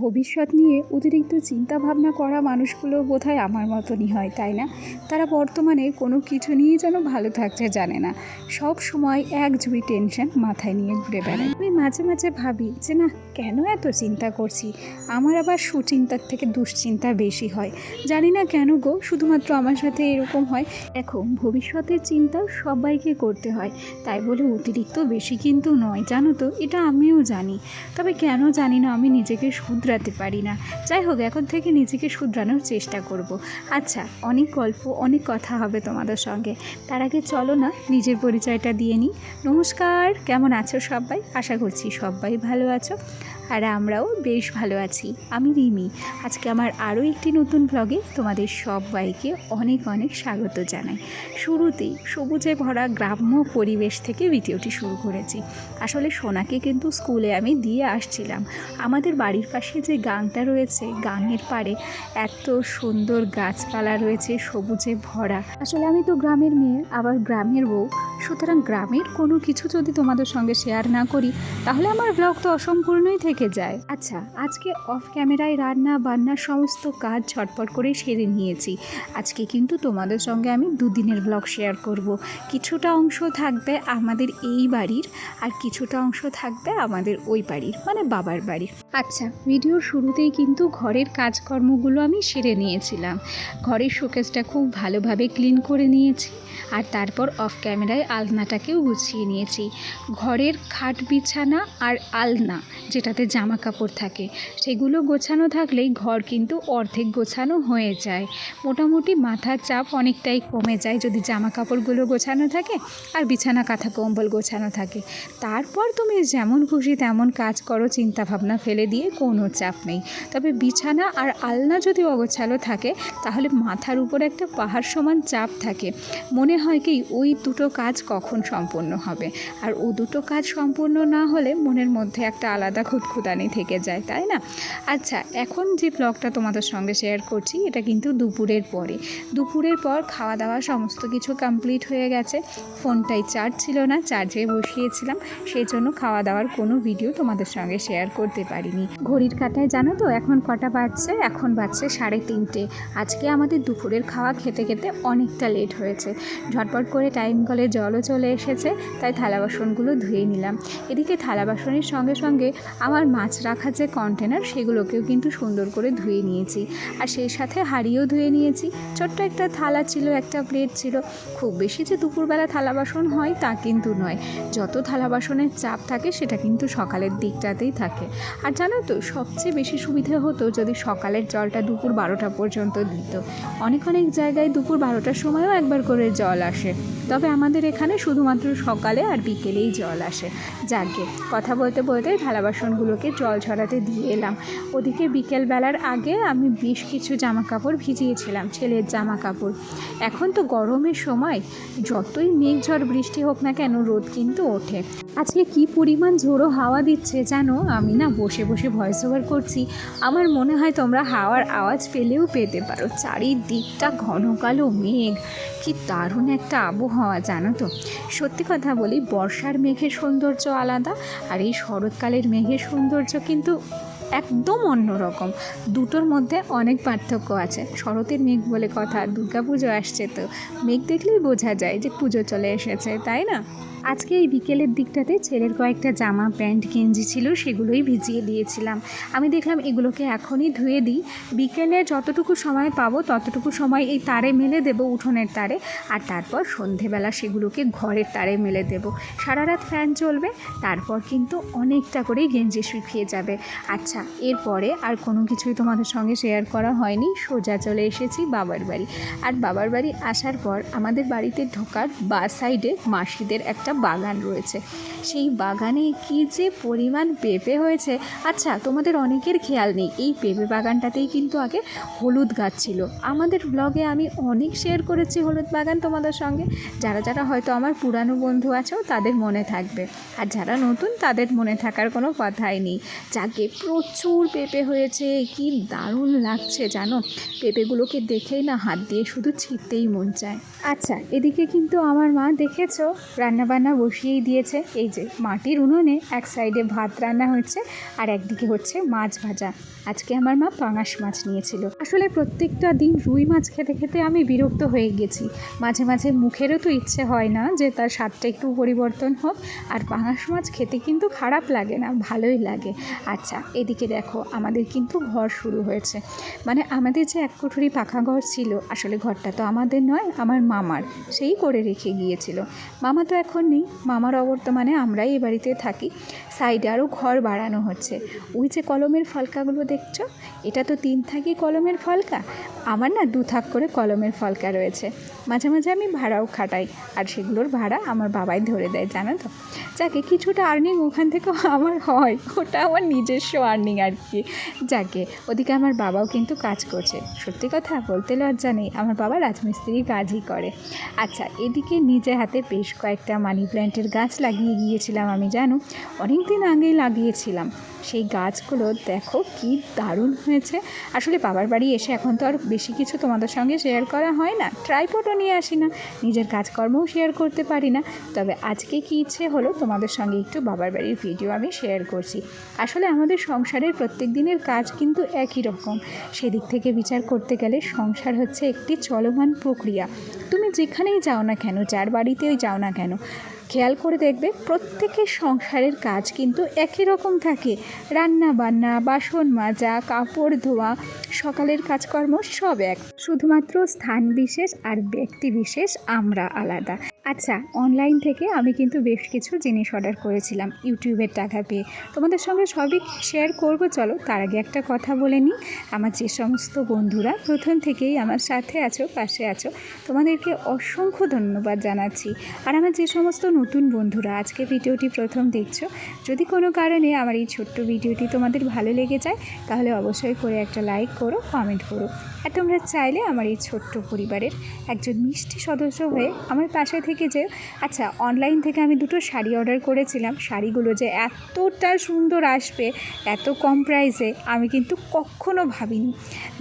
ভবিষ্যৎ নিয়ে অতিরিক্ত চিন্তা ভাবনা করা মানুষগুলো বোধহয় আমার মতনই হয়, তাই না? তারা বর্তমানে কোনো কিছু নিয়ে যেন ভালো থাকতে জানে না। সব সময় এক টেনশন মাথায় নিয়ে ঘুরে বেড়ায়। আমি মাঝে মাঝে ভাবি যে, না, কেন এত চিন্তা করছি? আমার আবার সুচিন্তার থেকে দুশ্চিন্তা বেশি হয়। জানি না কেন গো, শুধুমাত্র আমার সাথে এরকম হয়। এখন ভবিষ্যতের চিন্তা সবাইকে করতে হয়। তাই বলে অতিরিক্ত বেশি কিন্তু নয়, জানো তো? এটা আমিও জানি। তবে কেন জানি না, আমি নিজেকে শুধরাতে পারি না। যাই হোক, এখন থেকে নিজেকে শুধরানোর চেষ্টা করব। আচ্ছা অনেক গল্প, অনেক কথা হবে তোমাদের সঙ্গে। তার আগে চলো না, নিজের পরিচয়টা দিয়ে নিই। নমস্কার, কেমন আছো সবাই? আশা করছি সবাই ভালো আছো। আর আমরাও বেশ ভালো আছি। আমি রিমি। আজকে আমার আরও একটি নতুন ব্লগে তোমাদের সবাইকে অনেক অনেক স্বাগত জানাই। শুরুতেই সবুজে ভরা গ্রাম্য পরিবেশ থেকে ভিডিওটি শুরু করেছি। আসলে সোনাকে কিন্তু স্কুলে আমি দিয়ে আসছিলাম। আমাদের বাড়ির পাশে যে গাংটা রয়েছে, গাঙের পাড়ে এত সুন্দর গাছপালা রয়েছে, সবুজে ভরা। আসলে আমি তো গ্রামের মেয়ে, আবার গ্রামের বউ। সুতরাং গ্রামের কোনো কিছু যদি তোমাদের সঙ্গে শেয়ার না করি, তাহলে আমার ব্লগ তো অসম্পূর্ণই থেকে যায়। আচ্ছা আজকে অফ ক্যামেরায় রান্না বান্নার সমস্ত কাজ ঝটপট করে সেরে নিয়েছি। আজকে কিন্তু তোমাদের সঙ্গে আমি দুদিনের ব্লগ শেয়ার করব। কিছুটা অংশ থাকবে আমাদের এই বাড়ির আর কিছুটা অংশ থাকবে আমাদের ওই বাড়ির মানে বাবার বাড়ির। আচ্ছা ভিডিওর শুরুতেই কিন্তু ঘরের কাজকর্মগুলো আমি সেরে নিয়েছিলাম। ঘরের শোকেসটা খুব ভালোভাবে ক্লিন করে নিয়েছি আর তারপর অফ ক্যামেরায় আলনাটাকেও গুছিয়ে নিয়েছি। ঘরের খাট বিছানা আর আলনা, যেটাতে জামা কাপড় থাকে। সেগুলো গোছানো থাকলেই ঘর কিন্তু অর্ধেক গোছানো হয়ে যায়। মোটামুটি মাথার চাপ অনেকটাই কমে যায় যদি জামা কাপড়গুলো গোছানো থাকে আর বিছানা, কাঁথা, কম্বল গোছানো থাকে। তারপর তুমি যেমন খুশি তেমন কাজ করো চিন্তা ভাবনা ফেলে দিয়ে কোনো চাপ নেই। তবে বিছানা আর আলনা যদি অগোছালো থাকে, তাহলে মাথার উপর একটা পাহাড় সমান চাপ থাকে। মনে হয় কি ওই দুটো কাজ কখন সম্পূর্ণ হবে। আর ও দুটো কাজ সম্পূর্ণ না হলে মনের মধ্যে একটা আলাদা খুঁতখুতানি থেকে যায়, তাই না? আচ্ছা এখন যে ব্লগটা তোমাদের সঙ্গে শেয়ার করছি, এটা কিন্তু দুপুরের পরে। দুপুরের পর খাওয়া দাওয়া সমস্ত কিছু কমপ্লিট হয়ে গেছে। ফোনটাই চার্জ ছিল না চার্জে বসিয়েছিলাম। সেই জন্য খাওয়া দাওয়ার কোনো ভিডিও তোমাদের সঙ্গে শেয়ার করতে পারিনি। ঘড়ির কাটায় জানো তো, এখন কটা বাজছে? এখন বাজছে সাড়ে তিনটে। আজকে আমাদের দুপুরের খাওয়া খেতে খেতে অনেকটা লেট হয়েছে। ঝটপট করে টাইম কলে জলও চলে এসেছে, তাই থালা বাসনগুলো ধুয়ে নিলাম। এদিকে থালা বাসনের সঙ্গে সঙ্গে আমার মাছ রাখার যে কন্টেনার সেগুলোকেও কিন্তু সুন্দর করে ধুয়ে নিয়েছি। আর সেই সাথে হাঁড়িও ধুয়ে নিয়েছি। ছোট্ট একটা থালা ছিল, একটা প্লেট ছিল। খুব বেশি যে দুপুরবেলা থালা বাসন হয় তা কিন্তু নয়। যত থালা বাসনের চাপ থাকে, সেটা কিন্তু সকালের দিকটাতেই থাকে। আর জানো তো, সবচেয়ে বেশি সুবিধে হতো যদি সকালের জলটা দুপুর বারোটা পর্যন্ত দিত। অনেক অনেক জায়গায় দুপুর বারোটার সময়ও একবার করে জল আসে। তবে আমাদের এখানে শুধুমাত্র সকালে আর বিকেলেই জল আসে। যাকে কথা বলতে বলতে থালা বাসনগুলোকে জল ছড়াতে দিয়ে এলাম। ওদিকে বিকেলবেলার আগে আমি বেশ কিছু জামা কাপড় ভিজিয়েছিলাম, ছেলের জামা কাপড় এখন তো গরমের সময়, যতই মেঘ ঝড় বৃষ্টি হোক না কেন, রোদ কিন্তু ওঠে। আজকে কি পরিমাণ ঝোড়ো হাওয়া দিচ্ছে জানো? আমি না বসে বসে ভয়েস ওভার করছি। আমার মনে হয় তোমরা হাওয়ার আওয়াজ পেলেও পেতে পারো। চারিদিকটা ঘন কালো মেঘ। কি দারুণ একটা আবহাওয়া। জানো তো? সত্যি কথা বলি, বর্ষার মেঘের সৌন্দর্য আলাদা আর এই শরৎকালের মেঘের সৌন্দর্য কিন্তু একদম অন্যরকম দুটোর মধ্যে অনেক পার্থক্য আছে। শরতের মেঘ বলে কথা, দুর্গাপুজো আসছে তো। মেঘ দেখলেই বোঝা যায় যে পুজো চলে এসেছে, তাই না? আজকে এই বিকেলের দিকটাতে ছেলের কয়েকটা জামা, প্যান্ট, গেঞ্জি ছিল, সেগুলোই ভিজিয়ে দিয়েছিলাম। আমি দেখলাম এগুলোকে এখনই ধুয়ে দিই। বিকেলে যতটুকু সময় পাবো, ততটুকু সময় এই তারে মেলে দেবো, উঠোনের তারে। আর তারপর সন্ধেবেলা সেগুলোকে ঘরের তারে মেলে দেবো। সারা রাত ফ্যান চলবে, তারপর কিন্তু অনেকটা করেই গেঞ্জি শুকিয়ে যাবে। আচ্ছা এরপরে আর কোনো কিছুই তোমাদের সঙ্গে শেয়ার করা হয়নি। সোজা চলে এসেছি বাবার বাড়ি। আর বাবার বাড়ি আসার পর আমাদের বাড়িতে ঢোকার বা সাইডে মাসিদের একটা বাগান রয়েছে। সেই বাগানে কি যে পরিমাণ পেঁপে হয়েছে আচ্ছা তোমাদের অনেকের খেয়াল নেই, এই পেঁপে বাগানটাতেই কিন্তু আগে হলুদ গাছ ছিল। আমাদের ব্লগে আমি অনেক শেয়ার করেছি হলুদ বাগান তোমাদের সঙ্গে। যারা যারা হয়তো আমার পুরানো বন্ধু আছো, তাদের মনে থাকবে। আর যারা নতুন, তাদের মনে থাকার কোনো কথাই নেই। যাকে প্রচুর পেঁপে হয়েছে, কি দারুণ লাগছে জানো? পেঁপেগুলোকে দেখেই না হাত দিয়ে শুধু ছিঁড়তেই মন চায়। আচ্ছা এদিকে কিন্তু আমার মা দেখেছ, রান্নাবান্না বসিয়েই দিয়েছে। এই যে মাটির উনুনে এক সাইডে ভাত রান্না হচ্ছে আর একদিকে হচ্ছে মাছ ভাজা। আজকে আমার মা পাঙাশ মাছ নিয়েছিল। আসলে প্রত্যেকটা দিন রুই মাছ খেতে খেতে আমি বিরক্ত হয়ে গেছি। মাঝে মাঝে মুখেরও তো ইচ্ছে হয় না যে তার স্বাদটা একটু পরিবর্তন হোক। আর পাঙাশ মাছ খেতে কিন্তু খারাপ লাগে না, ভালোই লাগে। আচ্ছা এদিকে দেখো, আমাদের কিন্তু ঘর শুরু হয়েছে। মানে আমাদের যে এক কুঠুরি পাখা ঘর ছিল, আসলে ঘরটা তো আমাদের নয়, আমার মামার। সেই করে রেখে গিয়েছিল। মামা তো এখন নেই, মামার অবর্তমানে আমরাই এ বাড়িতে থাকি। সাইডে আরও ঘর বাড়ানো হচ্ছে। ওই যে কলমের ফলকাগুলো দেখছ? এটা তো তিন থাকি কলমের ফলকা। আমার না দু থাক করে কলমের ফলকা রয়েছে। মাঝে মাঝে আমি ভাড়াও খাটাই, আর সেগুলোর ভাড়া আমার বাবাই ধরে দেয়, জানো তো? যাকে কিছুটা আর্নিং ওখান থেকেও আমার হয়, ওটা আমার নিজস্ব আর্নিং আর কি। যাকে, ওদিকে আমার বাবাও কিন্তু কাজ করছে। সত্যি কথা বলতে লজ্জা নেই, আমার বাবা রাজমিস্ত্রির কাজই করে। আচ্ছা এদিকে নিজে হাতে বেশ কয়েকটা মানি প্ল্যান্টের গাছ লাগিয়ে গিয়েছিলাম আমি জানো? অনেক দিন আগেই লাগিয়েছিলাম। সেই গাছগুলো দেখো কি দারুণ হয়েছে। আসলে বাবার বাড়ি এসে এখন তো আর বেশি কিছু তোমাদের সঙ্গে শেয়ার করা হয় না। ট্রাইপডও নিয়ে আসি না। নিজের কাজকর্মও শেয়ার করতে পারি না। তবে আজকে কি ইচ্ছে হলো তোমাদের সঙ্গে একটু বাবার বাড়ির ভিডিও আমি শেয়ার করছি। আসলে আমাদের সংসারের প্রত্যেক দিনের কাজ কিন্তু একই রকম। সেদিক থেকে বিচার করতে গেলে সংসার হচ্ছে একটি চলমান প্রক্রিয়া। তুমি যেখানেই যাও না কেন, যার বাড়িতেই যাও না কেন খেয়াল করে দেখবে প্রত্যেকের সংসারের কাজ কিন্তু একই রকম থাকে। রান্না বান্না বাসন মাজা, কাপড় ধোয়া, সকালের কাজকর্ম সব এক। শুধুমাত্র স্থান বিশেষ আর ব্যক্তি বিশেষ আমরা আলাদা। আচ্ছা অনলাইন থেকে আমি কিন্তু বেশ কিছু জিনিস অর্ডার করেছিলাম, ইউটিউবের টাকা পেয়ে। তোমাদের সঙ্গে সবই শেয়ার করব, চলো তার আগে একটা কথা বলে নিই। আমার যে সমস্ত বন্ধুরা প্রথম থেকেই আমার সাথে আছো, পাশে আছো, তোমাদেরকে অসংখ্য ধন্যবাদ জানাচ্ছি। আর আমার যে সমস্ত নতুন বন্ধুরা, আজকে ভিডিওটি প্রথম দেখছ, যদি কোনো কারণে আমার এই ছোট্ট ভিডিওটি তোমাদের ভালো লেগে যায়, তাহলে অবশ্যই করে একটা লাইক করো কমেন্ট করো। আর তোমরা চাইলে আমার এই ছোট্ট পরিবারের একজন মিষ্টি সদস্য হয়ে আমার পাশে থেকে যে আচ্ছা অনলাইন থেকে আমি দুটো শাড়ি অর্ডার করেছিলাম। শাড়িগুলো যে এতটা সুন্দর আসবে, এত কম প্রাইসে আমি কিন্তু কখনো ভাবিনি।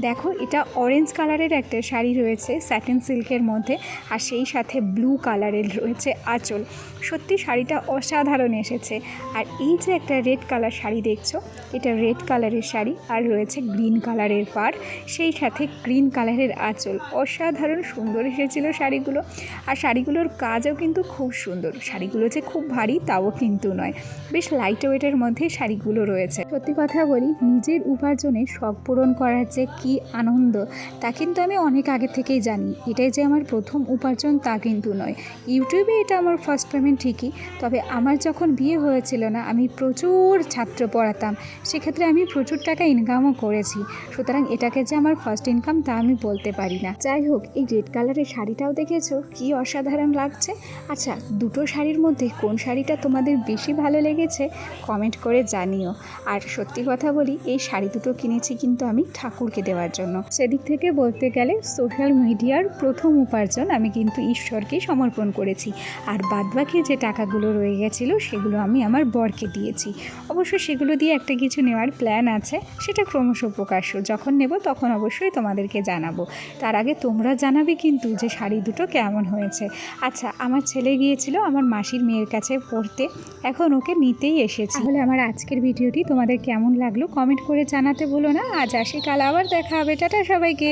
দেখো, এটা অরেঞ্জ কালারের একটা শাড়ি রয়েছে স্যাটিন সিল্কের মধ্যে, আর সেই সাথে ব্লু কালারের রয়েছে আঁচল। সত্যি শাড়িটা অসাধারণ এসেছে। আর এই যে একটা রেড কালার শাড়ি দেখছ, এটা রেড কালারের শাড়ি, আর রয়েছে গ্রিন কালারের পাড়। সেই সাথে গ্রিন কালারের আঁচল। অসাধারণ সুন্দর এসেছিল শাড়িগুলো। আর শাড়িগুলোর কাজও কিন্তু খুব সুন্দর। শাড়িগুলো যে খুব ভারী, তাও কিন্তু নয়। বেশ লাইট ওয়েটের মধ্যে শাড়িগুলো রয়েছে। সত্যি কথা বলি, নিজের উপার্জনে শখ পূরণ করার যে কী আনন্দ, তা কিন্তু আমি অনেক আগে থেকেই জানি। এটাই যে আমার প্রথম উপার্জন, তা কিন্তু নয়। ইউটিউবে এটা আমার ফার্স্ট পেমেন্ট ঠিকই। তবে আমার যখন বিয়ে হয়েছিল না, আমি প্রচুর ছাত্র পড়াতাম। সেক্ষেত্রে আমি প্রচুর টাকা ইনকামও করেছি। সুতরাং এটাকে যে আমার ফার্স্ট ইনকাম তা আমি বলতে পারি না। যাই হোক, এই রেড কালারের শাড়িটাও দেখেছ? কি অসাধারণ লাগছে। আচ্ছা দুটো শাড়ির মধ্যে কোন শাড়িটা তোমাদের বেশি ভালো লেগেছে কমেন্ট করে জানিও। আর সত্যি কথা বলি, এই শাড়ি দুটো কিনেছি কিন্তু আমি ঠাকুরকে দেওয়ার জন্য। সেদিক থেকে বলতে গেলে সোশ্যাল মিডিয়ার প্রথম উপার্জন আমি কিন্তু ঈশ্বরকে সমর্পণ করেছি। আর বাদবাকি যে টাকাগুলো রয়ে গেছিল, সেগুলো আমি আমার বরকে দিয়েছি। অবশ্য সেগুলো দিয়ে একটা কিছু নেওয়ার প্ল্যান আছে, সেটা ক্রমশ প্রকাশ্য। যখন নেব তখন অবশ্যই তোমাদেরকে জানাব। তার আগে তোমরা জানাবে কিন্তু যে শাড়ি দুটো কেমন হয়েছে। আচ্ছা আমার ছেলে গিয়েছিল আমার মাসির মেয়ের কাছে পড়তে। এখন ওকে নিতেই এসেছি। তাহলে আমার আজকের ভিডিওটি তোমাদের কেমন লাগল? কমেন্ট করে জানাতে ভুলো না। আজ আসি কাল আবার দেখা হবে। টাটা সবাইকে।